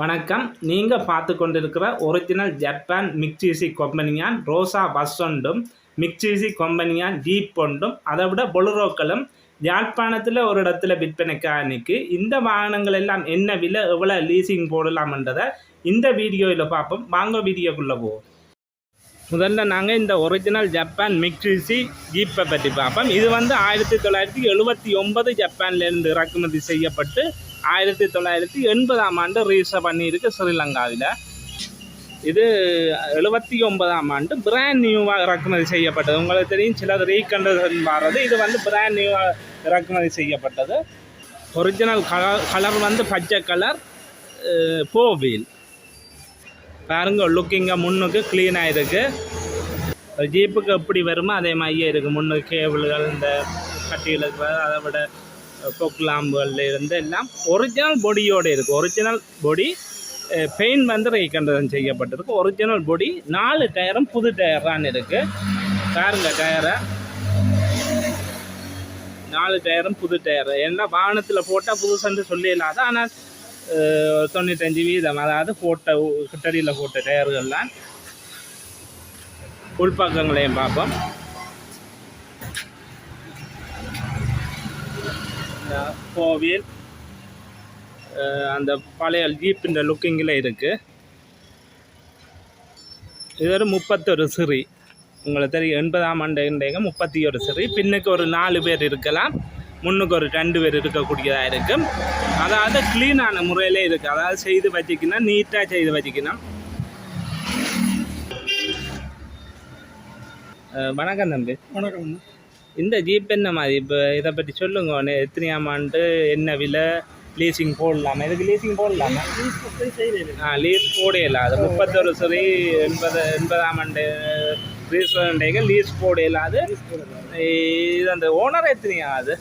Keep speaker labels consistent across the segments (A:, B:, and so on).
A: வணக்கம். நீங்கள் பார்த்து கொண்டிருக்கிற ஒரிஜினல் ஜப்பான் மிக்சிசி கொம்பனியான் ரோசா பஸ் ஒன்றும் மிக்சிசி கொம்பனியான் ஜீப் ஒன்றும் அதை விட பொலுரோக்களும் யாழ்ப்பாணத்தில் ஒரு இடத்துல விற்பனைக்காக நிற்கு இந்த வாகனங்கள் எல்லாம் என்ன விலை எவ்வளோ லீசிங் போடலாம்ன்றதை இந்த வீடியோவில் பார்ப்போம். வாங்க வீடியோக்குள்ளே போவோம். முதல்ல நாங்கள் இந்த ஒரிஜினல் ஜப்பான் மிக்சிசி ஜீப்பை பற்றி பார்ப்போம். இது வந்து ஆயிரத்தி தொள்ளாயிரத்தி எழுபத்தி ஒன்பது ஜப்பான்லேருந்து இறக்குமதி செய்யப்பட்டு ஆயிரத்தி தொள்ளாயிரத்தி எண்பதாம் ஆண்டு ரிஜிஸ்டர் பண்ணியிருக்கு ஸ்ரீலங்காவில். இது எழுபத்தி ஒன்பதாம் ஆண்டு பிராண்ட் நியூவாக இறக்குமதி செய்யப்பட்டது. உங்களுக்கு தெரியும் சிலது ரீகண்டர்ஷன் வர்றது இது வந்து பிராண்ட் நியூவாக இறக்குமதி செய்யப்பட்டது. ஒரிஜினல் கலர் கலர் வந்து பச்சை கலர் போவீல் பாருங்க லுக்கிங்க முன்னுக்கு க்ளீனாக இருக்குது ஜீப்புக்கு எப்படி வருமோ அதே மாதிரியே இருக்குது முன்னுக்கு கேபிள்கள் இந்த கட்டியில் இருக்கிறது அதை விட கொக்லாம்புகளில் இருந்து எல்லாம் ஒரிஜினல் பொடியோடு இருக்குது ஒரிஜினல் பொடி பெயிண்ட் வந்து ரீகண்டதன் செய்யப்பட்டிருக்கு. ஒரிஜினல் பொடி நாலு டயரும் புது டயர் தான் இருக்குது பாருங்க டயரை. நாலு டயரும் புது டயர். ஏன்னா வாகனத்தில் போட்டால் புதுசுன்னு சொல்லிடலாது. ஆனால் தொண்ணூத்தஞ்சு வீதம் அதாவது போட்ட கிட்டடியில் போட்ட டயர்கள்லாம் உள்பக்கங்களையும் பார்ப்போம். கோவில் அந்த பழைய ஜீப்பின் லுக்கிங்கில் இருக்குது இது ஒரு முப்பத்தொரு சிறி. உங்களுக்கு தெரியும் எண்பதாம் ஆண்டு முப்பத்தி ஒரு சிறி. பின்னுக்கு ஒரு நாலு பேர் இருக்கலாம். முன்னுக்கு ஒரு ரெண்டு பேர் இருக்கக்கூடியதாக இருக்கும். அதாவது க்ளீனான முறையிலே இருக்குது அதாவது செய்து வச்சுக்கணும் நீட்டாக செய்து வச்சுக்கணும். வணக்கம் தம்பி.
B: வணக்கம்
A: இந்த ஜீப் என்ன மாதிரி? இப்போ இதை பற்றி சொல்லுங்க ஒன்று எத்தனையாம் ஆண்டு என்ன விலை? லீசிங் போடலாமா? இதுக்கு லீசிங் போடலாமா? ஆ லீஸ் போடையில அது முப்பத்தொரு சரி எண்பது எண்பதாம் ஆண்டு ரீசண்டேக லீஸ் போடையில அது இது அந்த ஓனர் எத்தனையா அது?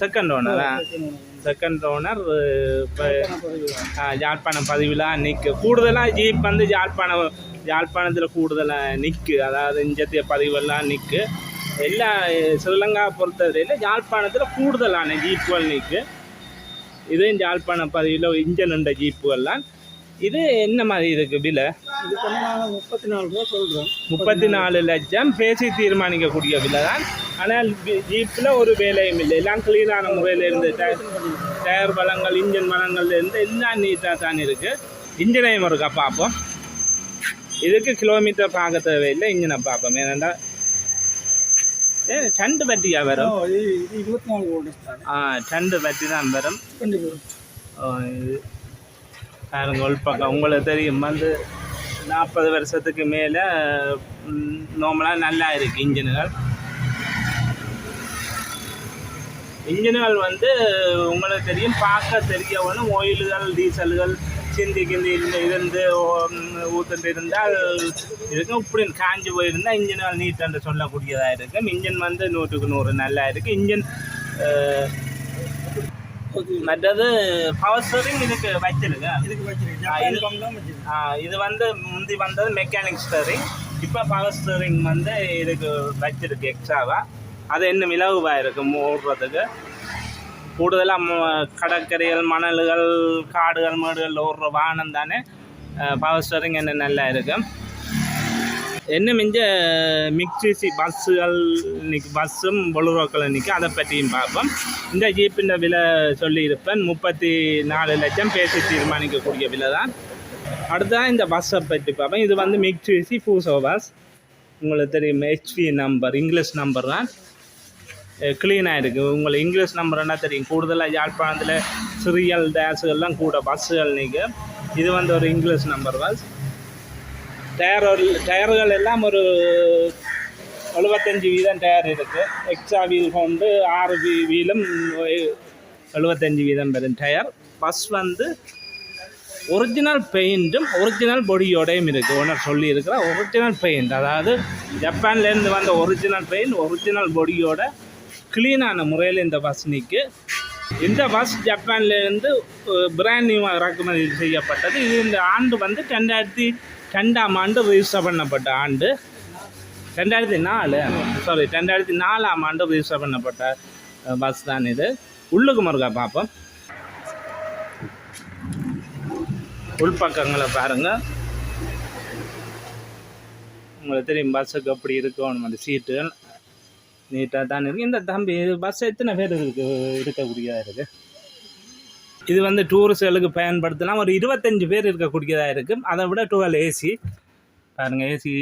A: செகண்ட் ஓனரா செகண்ட் ஓனர் இப்போ ஜாழ்ப்பாணம் பதிவிலாம் நிற்கு கூடுதலாக ஜீப் வந்து ஜாழ்ப்பாணம் ஜாழ்ப்பாணத்தில் கூடுதலாக நிற்கு அதாவது இஞ்சத்திய பதிவெல்லாம் நிற்கு எல்லா ஸ்ரீலங்கா பொறுத்தவரையில் யாழ்ப்பாணத்தில் கூடுதலான ஜீப்புகள் நிற்கு இதுவும் யாழ்ப்பாண பதிவில் இன்ஜன் உண்ட ஜீப்புகள்லாம் இது என்ன மாதிரி இருக்கு விலை?
B: முப்பத்தி நாலு ரூபா சொல்கிறோம்
A: முப்பத்தி நாலு லட்சம். பேசி தீர்மானிக்கக்கூடிய விலை தான். ஆனால் ஜீப்பில் ஒரு வேலையும் இல்லை. எல்லாம் கிளீனான முறையில் இருந்து டயர் டயர் பலங்கள் இன்ஜின் பலங்கள் இருந்து எல்லாம் நீட்டாக தான் இருக்குது இன்ஜினையும் இருக்கா பார்ப்போம். இதுக்கு கிலோமீட்டர் பார்க்க தேவையில்லை. இன்ஜினை பார்ப்போம். ஏனென்றால் பட்டியா வரும்?
B: இது இது இருபத்தி நாலு வோல்டேஜ் தான்
A: வரும். பாருங்க உள்பக்கம் உங்களுக்கு தெரியும் வந்து நாற்பது வருஷத்துக்கு மேலே நார்மலாக நல்லா இருக்குது இன்ஜினுகள். இன்ஜினுகள் வந்து உங்களுக்கு தெரியும் பார்க்க தெரியவனும் ஆயில்கள் டீசல்கள் சிந்தி கிந்தி இருந்து- ஊத்துட்டு இருந்தால் இருக்கும் இப்படி காஞ்சி போயிருந்தால் இன்ஜின்கள் நீட்டன்று சொல்லக்கூடியதாக இருக்கும். இன்ஜின் வந்து நூற்றுக்கு நூறு நல்லா இருக்குது இன்ஜின் மற்றது பவர் ஸ்டோரிங் இதுக்கு வச்சிருக்கேன். இது- வந்து முந்தி வந்தது மெக்கானிக் ஸ்டரிங் இப்போ பவர் ஸ்டரிங் வந்து இதுக்கு வச்சிருக்கு எக்ஸ்ட்ராவாக அது இன்னும் இலகுவாக இருக்கும் ஓடுறதுக்கு. கூடுதலாக கடற்கரைகள் மணல்கள் காடுகள் மேடுகள் ஓடுற வாகனம் தானே பவர் ஸ்டரிங் என்ன நல்லா இருக்கும் என்ன மிஞ்ச மிக்சிசி பஸ்ஸுகள் இன்றைக்கி பஸ்ஸும் பொலுரோக்கள் இன்னைக்கு அதை பற்றியும் பார்ப்போம் இந்த ஜீப்பின் விலை சொல்லியிருப்பேன் முப்பத்தி நாலு லட்சம் பேசி தீர்மானிக்கக்கூடிய விலை தான் அடுத்ததான் இந்த பஸ்ஸை பற்றி பார்ப்போம் இது வந்து மிக்சிசி ஃபூசோ பஸ் உங்களுக்கு தெரியும் ஹெச்பி நம்பர் இங்கிலீஷ் நம்பர் தான் க்ளீனாக இருக்குது உங்களை இங்கிலீஷ் நம்பர் என்ன தெரியும்? கூடுதலாக யாழ்ப்பாணத்தில் சிறியல் டேஸுகள்லாம் கூட பஸ்ஸுகள் நீங்கள் இது வந்து ஒரு இங்கிலீஷ் நம்பர் பஸ் டயர் டயர்கள் எல்லாம் ஒரு எழுபத்தஞ்சி வீதம் டயர் இருக்குது எக்ஸ்ட்ரா வீல் கொண்டு ஆறு வீ வீலும் எழுபத்தஞ்சி வீதம் பெறும் டயர் பஸ் வந்து ஒரிஜினல் பெயிண்ட்டும் ஒரிஜினல் பொடியோடையும் இருக்குது ஓனர் சொல்லியிருக்கிற ஒரிஜினல் பெயிண்ட் அதாவது ஜப்பான்லேருந்து வந்த ஒரிஜினல் பெயிண்ட் ஒரிஜினல் பொடியோட க்ளீனான முறையில் இந்த பஸ் நிற்கு இந்த பஸ் ஜப்பான்லேருந்து பிராண்ட் நியூவாக இறக்குமதி செய்யப்பட்டது. இது இந்த ஆண்டு வந்து ரெண்டாயிரத்தி ரெண்டாம் ஆண்டு ரிஜிஸ்டர் பண்ணப்பட்ட ஆண்டு. ரெண்டாயிரத்தி நாலு சாரி ரெண்டாயிரத்தி நாலாம் ஆண்டு ரிஜிஸ்டர் பண்ணப்பட்ட பஸ் தான் இது. உள்ளுக்கு முருகா பார்ப்போம். உள்பக்கங்களை பாருங்கள் உங்களுக்கு தெரியும் பஸ்ஸுக்கு அப்படி இருக்கணும் அந்த சீட்டுகள் நீட்டாக தான் இருக்குது இந்த தம்பி பஸ் எத்தனை பேர் இருக்கு இருக்கக்கூடியதாக இருக்குது இது வந்து டூரிஸ்டுகளுக்கு பயன்படுத்தலாம். ஒரு இருபத்தஞ்சு பேர் இருக்கக்கூடியதாக இருக்குது அதை விட டுவெல் ஏசி பாருங்கள் ஏசி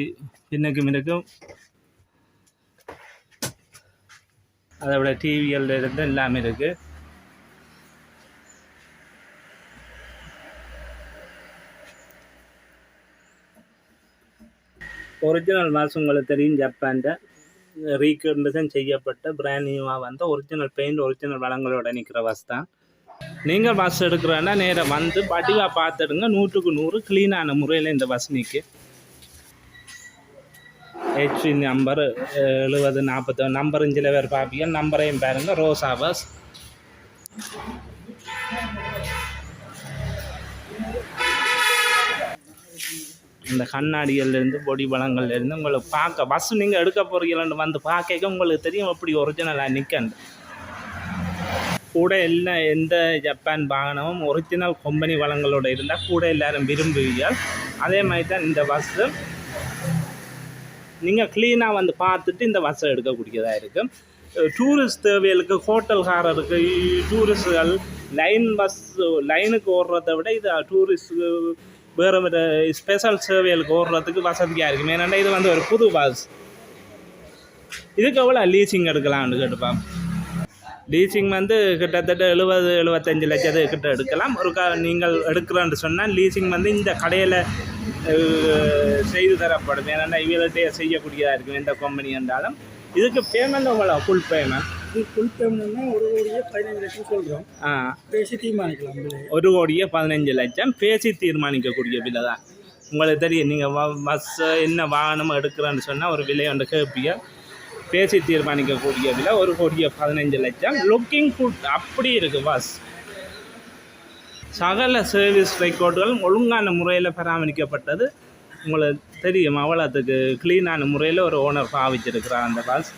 A: பின்னுக்கும் இருக்கும் அதை விட டிவியில் இருந்து எல்லாமே இருக்குது ஒரிஜினல் மாதம் உங்களுக்கு தெரியும் ஜப்பான்கிட்ட ரீகண்டிஷன் செய்யப்பட்ட பிராண்ட் நியூவாக வந்த ஒரிஜினல் பெயிண்ட் ஒரிஜினல் வளங்களோட நிற்கிற பஸ் தான். நீங்கள் பஸ் எடுக்கிறேன்னா நேராக வந்து படிவாக பார்த்துடுங்க. நூற்றுக்கு நூறு க்ளீனான முறையில் இந்த பஸ் நிற்கு ஹெச்பி நம்பர் எழுபது நாற்பது நம்பரும் சில பேர் பார்ப்பீங்க. நம்பரையும் பாருங்கள் ரோசா பஸ் இந்த கண்ணாடிகள்லேருந்து பொடி பழங்கள்லேருந்து உங்களுக்கு பார்க்க பஸ் நீங்கள் எடுக்க போகிறீங்களான்னு வந்து பார்க்க உங்களுக்கு தெரியும் எப்படி ஒரிஜினலாக நிற்கண்டு கூட எல்லாம் எந்த ஜப்பான் வாகனமும் ஒரிஜினல் கம்பெனி வளங்களோட இருந்தால் கூட எல்லோரும் விரும்புவீர்கள். அதே மாதிரி தான் இந்த பஸ்ஸு நீங்கள் க்ளீனாக வந்து பார்த்துட்டு இந்த பஸ்ஸை எடுக்கக்கூடியதாக இருக்கும் டூரிஸ்ட் தேவைகளுக்கு ஹோட்டல்காரருக்கு டூரிஸ்டுகள் லைன் பஸ் லைனுக்கு ஓடுறத விட இது டூரிஸ்ட் வேறு வேறு ஸ்பெஷல் சேவைகளுக்கு ஓடுறதுக்கு வசதியாக இருக்கும் ஏன்னா இது வந்து ஒரு புது பஸ் இதுக்கு எவ்வளோ லீசிங் எடுக்கலாம்னு கேட்டுப்பான் லீசிங் வந்து கிட்டத்தட்ட எழுபது எழுபத்தஞ்சு லட்சத்து கிட்ட எடுக்கலாம். ஒரு க நீங்கள் எடுக்கிறோன்னு சொன்னால் லீசிங் வந்து இந்த கடையில் செய்து தரப்படும். ஏன்னா இவங்கள்ட்டே செய்யக்கூடியதாக இருக்கும் எந்த கம்பெனி என்றாலும். இதுக்கு பேமெண்ட் உங்களை ஃபுல் பேமெண்ட்
B: இது ஃபுல் பேமெண்ட்னா ஒரு கோடியே பதினஞ்சு லட்சம் சொல்கிறோம் பேசி தீர்மானிக்கலாம் விலை
A: ஒரு கோடியே பதினஞ்சு லட்சம் பேசி தீர்மானிக்கக்கூடிய விலை தான். உங்களுக்கு தெரியும் நீங்கள் பஸ் என்ன வாகனம் எடுக்கிறேன்னு சொன்னால் ஒரு விலை ஒன்று கேட்பீங்க பேசி தீர்மானிக்கக்கூடிய விலை ஒரு கோடியே பதினஞ்சு லட்சம். லுக்கிங் குட் அப்படி இருக்குது பஸ் சகல சர்வீஸ் ரெக்கார்டுகளும் ஒழுங்கான முறையில் பராமரிக்கப்பட்டது. உங்களுக்கு தெரியும் அவ்வளோத்துக்கு க்ளீனான முறையில் ஒரு ஓனர் பாவிச்சிருக்கிறார் அந்த பஸ்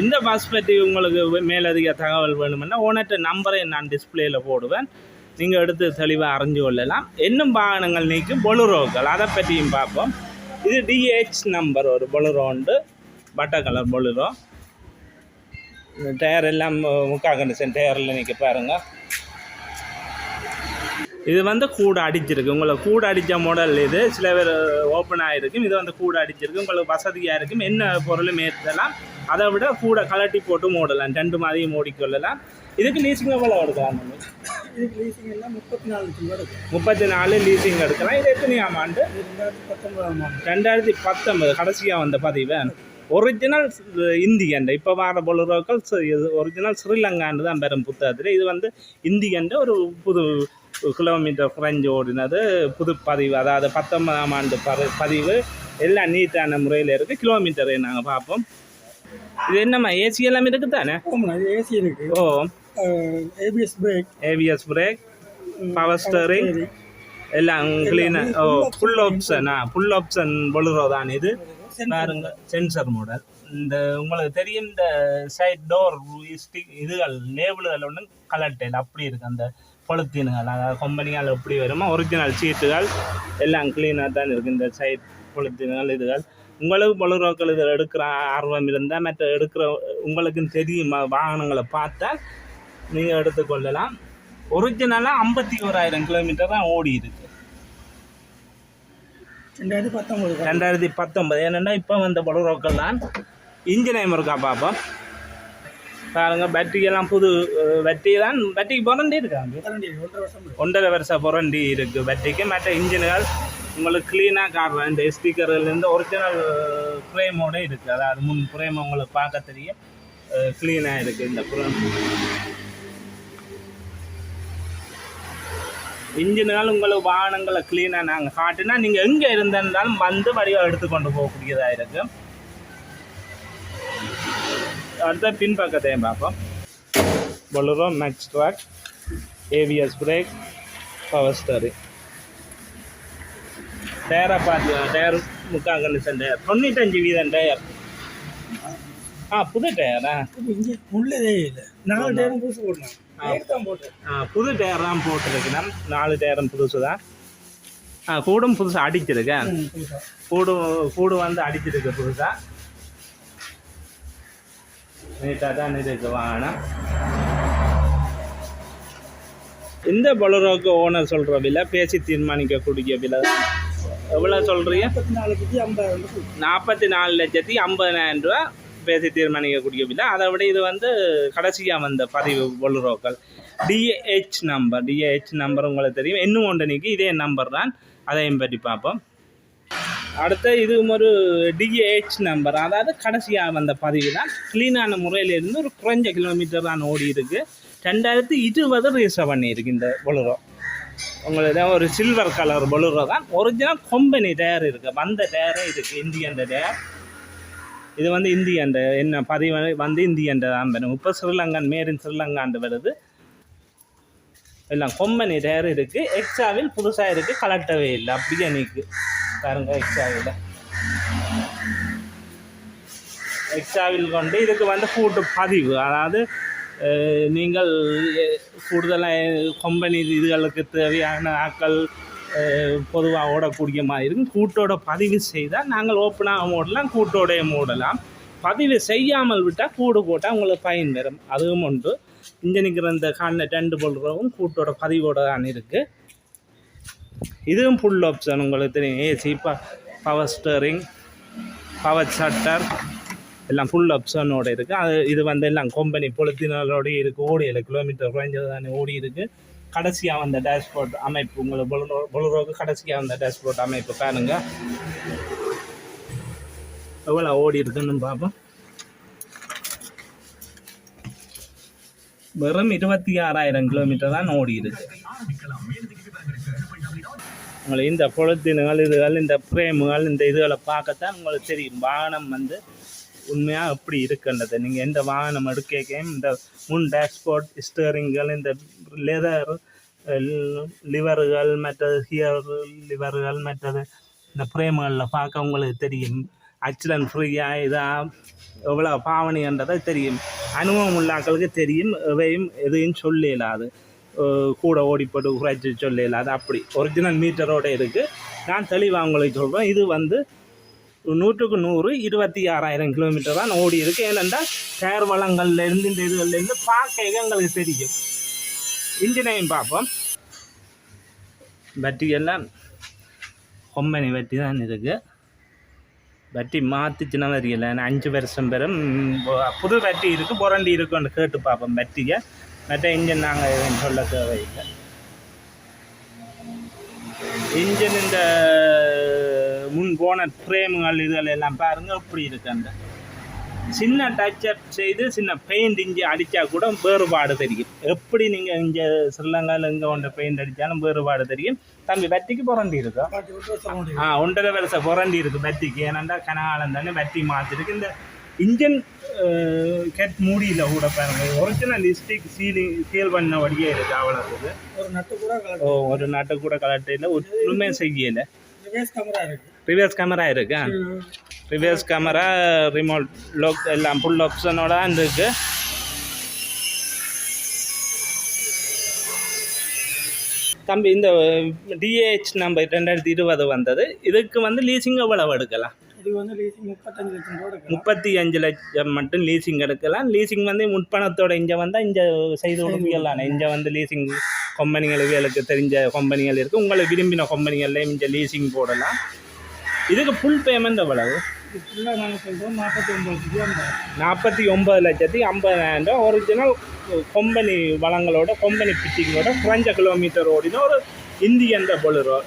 A: இந்த பஸ் பற்றி உங்களுக்கு மேலதிக தகவல் வேணுமென்னா ஓனர்கிட்ட நம்பரை நான் டிஸ்பிளேயில் போடுவேன். நீங்கள் எடுத்து தெளிவாக அறிஞ்சு கொள்ளலாம். இன்னும் வாகனங்கள் நீக்கும் பொலுரோக்கள் அதை பற்றியும் பார்ப்போம். இது டிஹெச் நம்பர் ஒரு பொலுரோ உண்டு. பட்டை கலர் பொலுரோ டயர் எல்லாம் முக்கா கண்டிஷன் டயரில் நிற்க பாருங்கள் இது வந்து கூட அடிச்சிருக்கு. உங்களுக்கு கூட அடித்த மாடல் இது. சில பேர் ஓப்பன் ஆகிருக்கும் இது வந்து கூட அடிச்சிருக்கு. உங்களுக்கு வசதியாக இருக்கும். என்ன பொருளும் ஏற்றலாம். அதை விட கூட கலட்டி போட்டு மூடலாம். ரெண்டு மாதிரியும் மூடிக்கொள்ளலாம் இதுக்கு லீசிங் எவ்வளோ எடுக்கலாம் நம்ம?
B: இதுக்கு லீசிங் எல்லாம் முப்பத்தி நாலு
A: முப்பத்தி நாலு லீசிங் எடுக்கலாம். இது எத்தனையாம் ஆண்டு?
B: பத்தொன்பதாம் ஆண்டு.
A: ரெண்டாயிரத்தி பத்தொன்பது. கடைசியாக வந்த பதிவு. ஒரிஜினல் இந்தியன் இப்போ வர பொலுரோக்கள் ஒரிஜினல் ஸ்ரீலங்கான்னு தான் பெரும் புத்தகத்தில். இது வந்து இந்தியன் ஒரு புது கிலோமீட்டர் குறைஞ்சு ஓடினது புது பதிவு அதாவது பத்தொன்பதாம் ஆண்டு பதி பதிவு. எல்லாம் நீட்டான முறையில் இருக்குது கிலோமீட்டரை நாங்கள் பார்ப்போம். இது என்னம்மா ஏசி எல்லாம் இருக்குது தானே
B: ஏசி இருக்கு.
A: ஓ.
B: ABS brake
A: AVS brake power steering எல்லாம் க்ளீனாக ஓ full option full option Bolero தான் இது? பாருங்க சென்சர் மாடல் இந்த உங்களுக்கு தெரியும் இந்த சைட் டோர் ஸ்டிக் இதுகள் லேபிள்கள் ஒன்றும் கலர்டெயில் அப்படி இருக்கு. அந்த பொழுத்தீனுகள் அதாவது கம்பெனிகள் எப்படி வருமோ ஒரிஜினல் சீட்டுகள் எல்லாம் க்ளீனாக தான் இருக்குது இந்த சைட் பொழுத்தீனுகள் இதுகள். உங்களுக்கு பொழுரோக்கள் இதில் எடுக்கிற ஆர்வம் இருந்தால் மற்ற எடுக்கிற உங்களுக்கும் தெரியும் வாகனங்களை பார்த்தால் நீங்கள் எடுத்துக்கொள்ளலாம் ஒரிஜினலாக ஐம்பத்தி ஓராயிரம் கிலோமீட்டர் தான் ஓடி இருக்கு.
B: ரெண்டாயிரத்தி பத்தொன்பது
A: ரெண்டாயிரத்தி பத்தொன்பது ஏன்னா இப்போ வந்த பொலரோக்கள் தான் இன்ஜின் இருக்கா பார்ப்போம் பாருங்க பேட்டரி எல்லாம் புது பேட்டரி தான் பேட்டரிக்கு புரண்டி இருக்காங்க
B: ஒன்றரை வருஷம்
A: புரண்டி இருக்குது பேட்டரிக்கு மற்ற இன்ஜின்கள் உங்களுக்கு க்ளீனாக காட்டுறேன். இந்த ஸ்டிக்கர்லேருந்து ஒரிஜினல் ஃப்ரேமோட இருக்குது அதாவது முன் ஃப்ரேம் உங்களுக்கு பார்க்க தெரியும். க்ளீனாக இருக்குது இந்த ஃப்ரேம் இன்ஜின்கள் உங்களுக்கு வாகனங்களை க்ளீனாக நாங்கள் காட்டினா நீங்கள் எங்கே இருந்தாலும் வந்து வடிவாக எடுத்துக்கொண்டு போகக்கூடியதாக இருக்கும் அடுத்த பின்பக்கத்தையும் பார்ப்போம். Bolero max track AVS brake power steering டயரை பார்த்து டயர் முக்கால் கண்டிஷன் டயர் தொண்ணூத்தஞ்சு வீதம் டயர் ஆ புது டயரா
B: உள்ளதே இல்லை. நாலு டேரும் புதுசு போட்டு
A: ஆ, புது டயர் தான் போட்டிருக்கிறேன். நாலு டயரும் புதுசு தான் ஆ கூடும் புதுசாக அடிச்சிருக்கேன். கூடு கூடு வந்து அடிச்சிருக்கு புதுசாக நீட்டாக தான் இருக்கு வாகனம் இந்த பொலரோக்கு ஓனர் சொல்கிற விலை பேசி தீர்மானிக்கக்கூடிய விலை. எவ்வளோ சொல்கிறீங்க
B: நாலு
A: நாற்பத்தி நாலு லட்சத்தி ஐம்பதாயிரம் ரூபா பேசி தீர்மானிக்கக்கூடிய விலை. அதை விட இது வந்து கடைசியாக வந்த பதிவு பொலுரோக்கள். டிஏஹெச் நம்பர் டிஏஹெச் நம்பர் உங்களுக்கு தெரியும். இன்னும் ஒன்று நிற்கி இதே நம்பர் தான். அதையும் பற்றி பார்ப்போம். அடுத்த இது ஒரு டிஏஹெச் நம்பர் அதாவது கடைசியாக வந்த பதிவு தான் க்ளீனான முறையிலிருந்து ஒரு குறைஞ்ச கிலோமீட்டர் தான் ஓடி இருக்கு. ரெண்டாயிரத்தி இருபது ரிஜிஸ்டர் பண்ணியிருக்கு இந்த பொலுரோ உங்களுக்கு ஒரு சில்வர் கலர் பொலுரோ தான். ஒரிஜினல் கொம்பனி டயர் இருக்குது வந்த டயரே இருக்குது இந்தியன் டயர் இது வந்து இந்தியன் என்ன பதிவு வந்து இந்தியன் தான் வரும். இப்போ ஸ்ரீலங்கன் மேரின் ஸ்ரீலங்காண்டு வருது. எல்லாம் கொம்பனி டயர் இருக்குது எக்ஸாவில் புதுசாக இருக்குது கலட்டவே இல்லை. அப்படியே நிற்கு பாருங்க எக்ஸாவில் எக்ஸாவில் கொண்டு இதுக்கு வந்து கூட்டு பதிவு அதாவது நீங்கள் கூடுதலாக கம்பெனி இதுகளுக்கு தேவையான ஆட்கள் பொதுவாக ஓடக்கூடிய மாதிரி இருக்கும் கூட்டோட பதிவு செய்தால் நாங்கள் ஓப்பனாக மூடலாம் கூட்டோடைய மூடலாம் பதிவு செய்யாமல் விட்டால் கூடு போட்டால் உங்களுக்கு பயன் வரும் அதுவும் உண்டு இங்கே நிற்கிற இந்த காலில் டெண்டு போடுறவும் கூட்டோட பதிவோட தான் இருக்குது இதுவும் ஃபுல் ஆப்ஷன் உங்களுக்கு தெரியும். ஏசி ப பவர் ஸ்டேரிங் பவர் ஷட்டர் எல்லாம் ஃபுல் ஆப்ஷனோட இருக்குது அது இது வந்து எல்லாம் கம்பெனி பொலித்தினரோடய இருக்குது ஓடி இல்லை கிலோமீட்டர் குறைஞ்சது தானே ஓடி இருக்குது கடைசியாக வந்த டேஷ்போர்ட் அமைப்பு உங்களுக்கு பொலுரோ பொலுரோக்கு கடைசியாக வந்த டேஷ்போர்ட் அமைப்பு பாருங்கள் எவ்வளோ ஓடி இருக்குன்னு பார்ப்போம் வெறும் இருபத்தி ஆறாயிரம் கிலோமீட்டர் தான் ஓடி இருக்குது உங்களை இந்த பொழுத்தினுகள் இதுகள் இந்த பிரேமுகள் இந்த இதுகளை பார்க்கத்தான் உங்களுக்கு தெரியும். வாகனம் வந்து உண்மையாக எப்படி இருக்குன்றது? நீங்கள் எந்த வாகனம் எடுக்கையும் இந்த முன் டேஷ்போர்ட் ஸ்டேரிங்கள் இந்த லெதர் லிவர்கள் மற்றது ஹியர் லிவர்கள் மற்றது இந்த பிரேம்களில் பார்க்க உங்களுக்கு தெரியும். ஆக்சிடென்ட் ஃப்ரீயாக இதாக எவ்வளோ பாவனைன்றதை தெரியும். அனுபவம் உள்ளாக்களுக்கு தெரியும் எவையும் எதையும் சொல்ல கூட ஓடிப்பட்டு குறைச்சி சொல்ல இல்லாத அப்படி. ஒரிஜினல் மீட்டரோட இருக்குது நான் தெளிவாக உங்களுக்கு சொல்கிறேன் இது வந்து நூற்றுக்கு நூறு இருபத்தி ஆறாயிரம் கிலோமீட்டர் தான் ஓடி இருக்குது ஏனென்றால் டயர் வளங்கள்லேருந்து இந்த இதுகள்லேருந்து பார்க்க எங்களுக்கு தெரியும். இன்ஜினையும் பார்ப்போம். பட்டி எல்லாம் கொம்பனி வட்டி தான் இருக்குது வட்டி மாற்றிச்சுன்னா தெரியல நான் அஞ்சு வருஷம் பெறும் புது வட்டி இருக்குது புரண்டி இருக்குன்னு கேட்டு பார்ப்போம் வட்டியை மற்ற இன்ஜின் நாங்கள் சொல்ல தேவையில்லை. இன்ஜின் இந்த முன் போன ஃப்ரேமுகள் இதுகள் எல்லாம் பாருங்க எப்படி இருக்கு அந்த. சின்ன டச் அப் செய்து சின்ன பெயிண்ட் இஞ்சி அடித்தா கூட வேறுபாடு தெரியும். எப்படி நீங்கள் இங்கே ஸ்ரீலங்காவில் இங்கே ஒன்றை பெயிண்ட் அடித்தாலும் வேறுபாடு தெரியும். தம்பி வட்டிக்கு புரண்டி இருக்கா?
B: பாட்டி ஒரு வருஷம் ஓடி
A: ஆ ஒன்றரை வருஷம் புரண்டி இருக்கு பட்டிக்கு ஏன்னாண்டா கனகாலம் தானே பட்டி மாற்றிருக்கு இந்த இன்ஜின் கெட் மூடியில் கூட பாருங்க. ஒரிஜினல் லிஸ்டிக் சீலிங் சீல் பண்ண வழியே இருக்கு அவ்வளோக்கு
B: ஒரு நட்டு கூட
A: ஓ ஒரு நாட்டை கூட கலட்டையில் ஒன்றுமே செய்யலை.
B: ரிவேஸ் கேமரா இருக்கு.
A: ரிவர்ஸ் கேமரா இருக்கா ரிவர்ஸ் கேமரா ரிமோட் லாக் எல்லாம் ஃபுல் ஆப்ஷனோட இருக்கு. தம்பி இந்த டிஏஹெச் நம்பர் ரெண்டாயிரத்தி இருபது வந்தது. இதுக்கு வந்து லீசிங் எவ்வளவு எடுக்கலாம்?
B: இது வந்து லீசிங் முப்பத்தஞ்சு லட்சம் ரூபா
A: முப்பத்தி அஞ்சு லட்சம் மட்டும் லீசிங் எடுக்கலாம். லீசிங் வந்து முன்பணத்தோட இங்கே வந்தால் இங்கே செய்து கொடுப்பீங்களானே இங்கே வந்து லீசிங் கம்பெனிகள் இவங்களுக்கு தெரிஞ்ச கம்பெனிகள் இருக்குது உங்களை விரும்பின கம்பெனிகள்லேயும் இங்கே லீசிங் போடலாம். இதுக்கு ஃபுல் பேமெண்ட் எவ்வளவு?
B: நாற்பத்தி ஒம்பது
A: லட்சத்தி ஐம்பதாயிரம் ரூபா ஒரிஜினல் கொம்பனி வளங்களோட கொம்பனி ஃபிட்டிங்கோட குறைஞ்ச கிலோமீட்டர் ஓடின ஒரு இந்தியன்ற பொழுரோ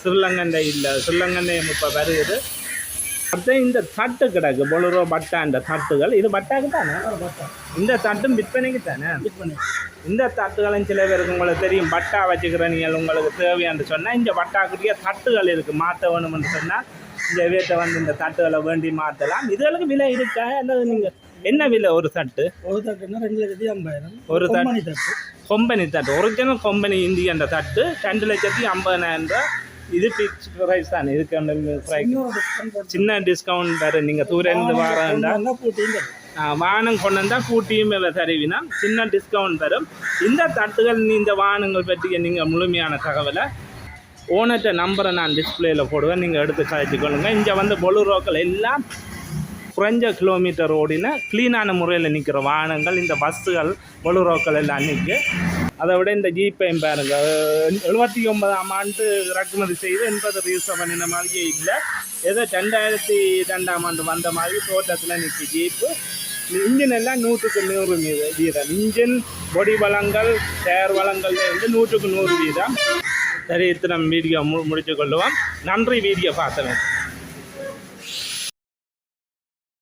A: ஸ்ரீலங்கண்ட இல்லை ஸ்ரீலங்கண்ட இப்போ வருது. அடுத்து இந்த தட்டு கிடக்கு. பொழுரோ பட்டான்ற தட்டுகள். இது பட்டாக்கு தானே? இந்த தட்டும் விற்பனைக்கு தானே? இந்த தட்டுகளும் சில பேருக்கு உங்களுக்கு தெரியும். பட்டா வச்சுக்கிற நீங்கள் உங்களுக்கு தேவையான்னு சொன்னால் இந்த பட்டாக்குரிய தட்டுகள் இருக்குது மாற்ற வேணும்னு சொன்னால் இந்த வீட்டை வந்து இந்த தட்டுகளை வேண்டி மாற்றலாம். இதுகளுக்கு விலை இருக்கா? அல்லது நீங்கள் என்ன விலை ஒரு தட்டு?
B: ஒரு தட்டுன்னா ரெண்டு லட்சத்தி ஐம்பதாயிரம்.
A: ஒரு தட்டு.
B: கம்பெனி தட்டு.
A: கொம்பனி தட்டு. ஒரிஜினல் கொம்பனி இந்தியன்ற தட்டு. ரெண்டு லட்சத்தி ஐம்பதாயிரம் ரூபா இது ஃபிக்ஸ்ட் ப்ரைஸ் தானே? இதுக்கு அந்த சின்ன டிஸ்கவுண்ட் தர நீங்கள்
B: போட்டீங்க
A: ஆஹ் வாகனம் கொண்டு வந்தால் கூட்டியும் தருவினா சின்ன டிஸ்கவுண்ட் தரும். இந்த தட்டுகள் இந்த வாகனங்கள் பற்றிய நீங்கள் முழுமையான தகவலை ஓனர்கிட்ட நம்பரை நான் டிஸ்பிளேயில் போடுவேன். நீங்கள் எடுத்து கழிச்சு கொள்ளுங்கள் இங்கே வந்து பொலுரோக்கள் எல்லாம் குறைஞ்ச கிலோமீட்டர் ஓடின க்ளீனான முறையில் நிற்கிற வாகனங்கள் இந்த பஸ்ஸுகள் பொலுரோக்கள் எல்லாம் நிற்கு அதை விட இந்த ஜீப்பையும் பாருங்கள் எழுபத்தி ஒன்பதாம் ஆண்டு இறக்குமதி செய்து எண்பது ரீசர் பண்ணின மாதிரியே இல்லை. ஏதோ ரெண்டாயிரத்தி ரெண்டாம் ஆண்டு வந்த மாதிரி தோட்டத்தில் நிற்கு ஜீப்பு இன்ஜின் எல்லாம் நூற்றுக்கு நூறு மீது வீதம். இன்ஜின் பொடி வளங்கள் டயர் வளங்கள் வந்து நூற்றுக்கு நூறு வீதம். சரி இத்தனை வீடியோ மு முடித்து கொள்ளுவோம். நன்றி வீடியோ பார்த்தவன்